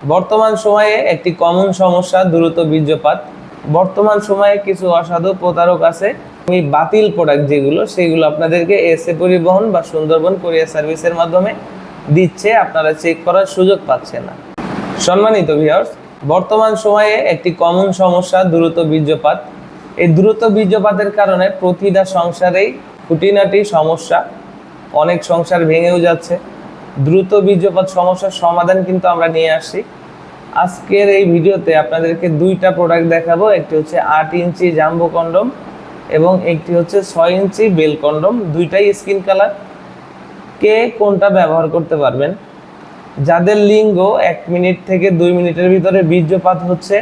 বর্তমান সময়ে একটি কমন সমস্যা দ্রুত বীর্যপাত। বর্তমান সময়ে কিছু অসাধু প্রতারক আছে এই বাতিল প্রোডাক্ট যেগুলো, সেগুলো আপনাদেরকে এসএ পরিবহন বা সুন্দরবন কোরিয়ার সার্ভিসের মাধ্যমে দিচ্ছে, আপনারা চেক করার সুযোগ পাচ্ছেন না। সম্মানিত ভিউয়ার্স বর্তমান সময়ে একটি কমন সমস্যা দ্রুত বীর্যপাত। এই দ্রুত বীর্যপাতের কারণে প্রতিটা সংসারেই খুঁটিনাটি সমস্যা, অনেক সংসার ভেঙেও যাচ্ছে। দ্রুত বীর্যপাত সমস্যার সমাধান কিন্তু আমরা নিয়ে আসি। আজকের এই ভিডিওতে আপনাদেরকে দুইটা প্রোডাক্ট দেখাবো, একটি হচ্ছে আট ইঞ্চি জাম্বো কন্ডম এবং একটি হচ্ছে ছয় ইঞ্চি বেল কন্ডম দুইটাই স্কিন কালার কে কোনটা ব্যবহার করতে পারবেন? যাদের লিঙ্গ এক মিনিট থেকে দুই মিনিটের ভিতরে বীর্যপাত হচ্ছে,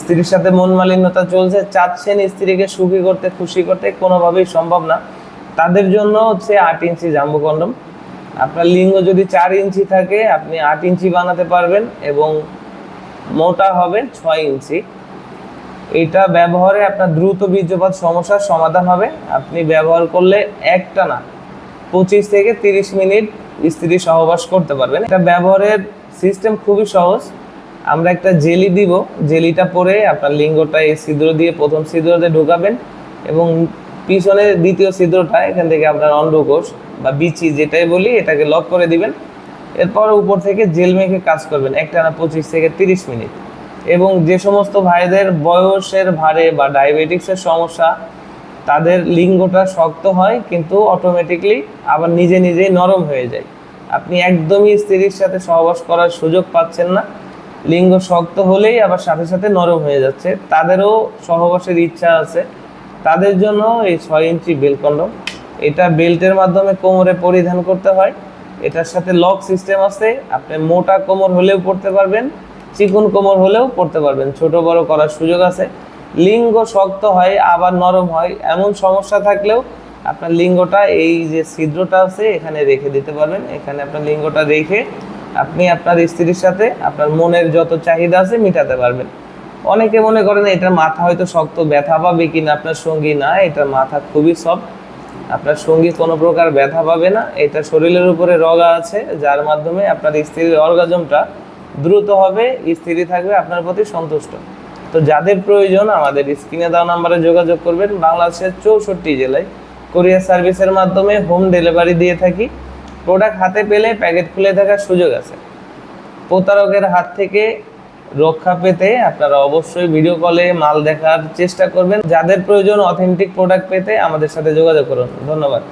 স্ত্রীর সাথে মন মালিন্যতা চলছে, চাচ্ছেন স্ত্রীকে সুখী করতে, খুশি করতে, কোনোভাবেই সম্ভব না। তাদের জন্য হচ্ছে আট ইঞ্চি জাম্বু কন্ডম আপনার লিঙ্গ যদি চার ইঞ্চি থাকে, আপনি আট ইঞ্চি বানাতে পারবেন এবং মোটা হবে ছয় ইঞ্চি। এটা ব্যবহারে আপনার দ্রুত বীর্যপাত সমস্যার সমাধান হবে। আপনি ব্যবহার করলে একটা না পঁচিশ থেকে তিরিশ মিনিট স্ত্রী সহবাস করতে পারবেন। এটা ব্যবহারের সিস্টেম খুবই সহজ। আমরা একটা জেলি দিব। জেলিটা পরে আপনার লিঙ্গটা এই ছিদ্র দিয়ে প্রথম ছিদ্রতে ঢোকাবেন এবং পিছনে দ্বিতীয় ছিদ্রটা, এখান থেকে আপনার অন্ডকোষ বা বিচি যেটাই বলি, এটাকে লক করে দিবেন। এরপর উপর থেকে জেল মেখে কাজ করবেন একটা না পঁচিশ থেকে তিরিশ মিনিট। এবং যে সমস্ত ভাইদের বয়সের ভারে বা ডায়াবেটিক্সের সমস্যা, তাদের লিঙ্গটা শক্ত হয়, কিন্তু অটোমেটিকলি আবার নিজে নিজেই নরম হয়ে যায়। আপনি একদমই স্ত্রীর সাথে সহবাস করার সুযোগ পাচ্ছেন না। লিঙ্গ শক্ত হলেই আবার সাথে সাথে নরম হয়ে যাচ্ছে। তাদেরও সহবাসের ইচ্ছা আছে। তাদের জন্য এই ছয় ইঞ্চি বেল কন্ডম। এটা বেল্টের মাধ্যমে কোমরে পরিধান করতে হয়। এটার সাথে লক সিস্টেম আছে। আপনি মোটা কোমর হলেও পড়তে পারবেন, চিকন কোমর হলেও পড়তে পারবেন। ছোট, বড় করার সুযোগ আছে। লিঙ্গ শক্ত হয়, আবার নরম হয়। এমন সমস্যা থাকলেও আপনার লিঙ্গটা, এই যে ছিদ্রটা আছে, এখানে রেখে দিতে পারবেন। এখানে আপনার লিঙ্গটা রেখে আপনি আপনার স্ত্রীর সাথে আপনার মনের যত চাহিদা আছে মেটাতে পারবেন। অনেকে মনে করেন এটার মাথা হয়তো শক্ত, ব্যথা পাবে কিনা, আপনার সঙ্গী না, এটার মাথা খুবই সফট আপনার সঙ্গী কোনো প্রকার ব্যথা পাবে না, এটা শরীরের উপরে রগা আছে, যার মাধ্যমে আপনার স্ত্রীর অর্গাজমটা দ্রুত হবে, স্ত্রী থাকবে, আপনার প্রতি সন্তুষ্ট। তো যাদের প্রয়োজন, আমাদের স্ক্রিনে দেওয়া নাম্বারে যোগাযোগ করবেন, বাংলাদেশের চৌষট্টি জেলায় কোরিয়ার সার্ভিসের মাধ্যমে হোম ডেলিভারি দিয়ে থাকি। প্রোডাক্ট হাতে পেলে প্যাকেট খুলে থাকার সুযোগ আছে। প্রতারকের হাত থেকে রক্ষা পেতে আপনারা অবশ্যই ভিডিও কলে মাল দেখার চেষ্টা করবেন। যাদের প্রয়োজন অথেন্টিক প্রোডাক্ট পেতে আমাদের সাথে যোগাযোগ করুন। ধন্যবাদ।